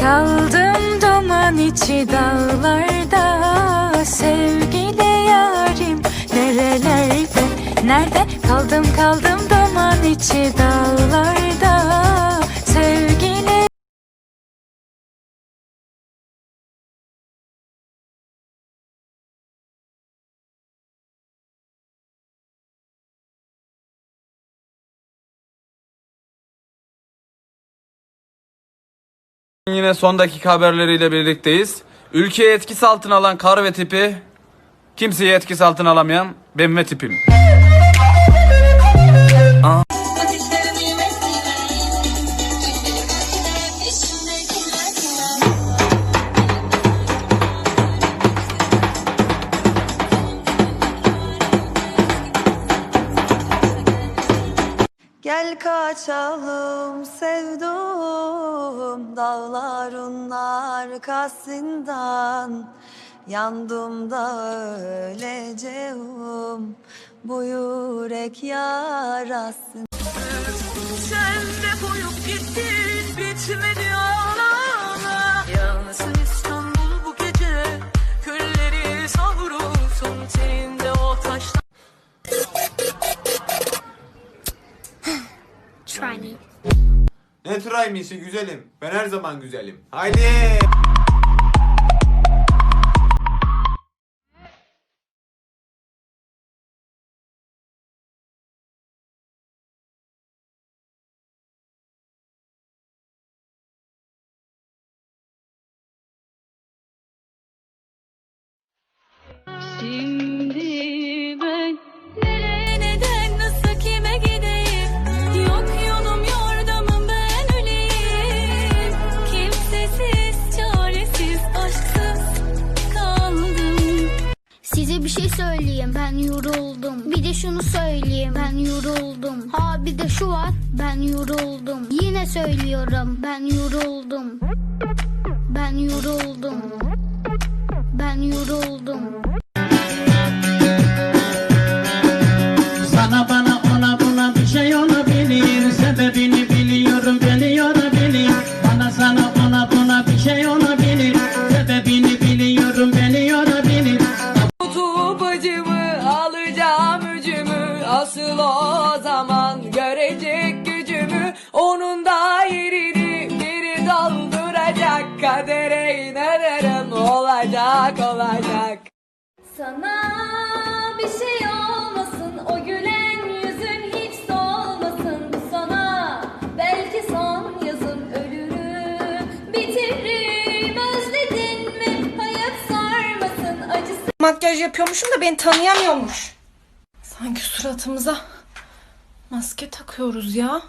Kaldım duman içi dağlarda Sevgili yarim. Nerelerde Nerede? Kaldım kaldım duman içi dağlarda Yine son dakika haberleriyle birlikteyiz. Ülkeyi etkisi altına alan kar ve tipi, kimseyi etkisi altına alamayan ben ve tipim. Gel kaçalım sevdum dağların arkasından. Yandım da öleceğim bu yürek yarasın. Sen de koyup gittin bitmedi ağlama Yansın İstanbul bu gece Külleri savrulsun senin de o taştan Ne try misi güzelim. Ben her zaman güzelim. Haydi. Şey söyleyeyim ben yoruldum. Bir de şunu söyleyeyim ben yoruldum. Ha bir de şu var ben yoruldum. Yine söylüyorum ben yoruldum. Ben yoruldum. Ben yoruldum zaman görecek gücümü Onun da yerini biri dolduracak. Kadere inanırım olacak olacak. Sana bir şey olmasın O gülen yüzün hiç solmasın. Bu sana belki son yazın Ölürüm bitiririm Özledin mi? Hayat sarmasın Acısı Makyaj yapıyormuşum da beni tanıyamıyormuş. Sanki suratımıza maske takıyoruz ya.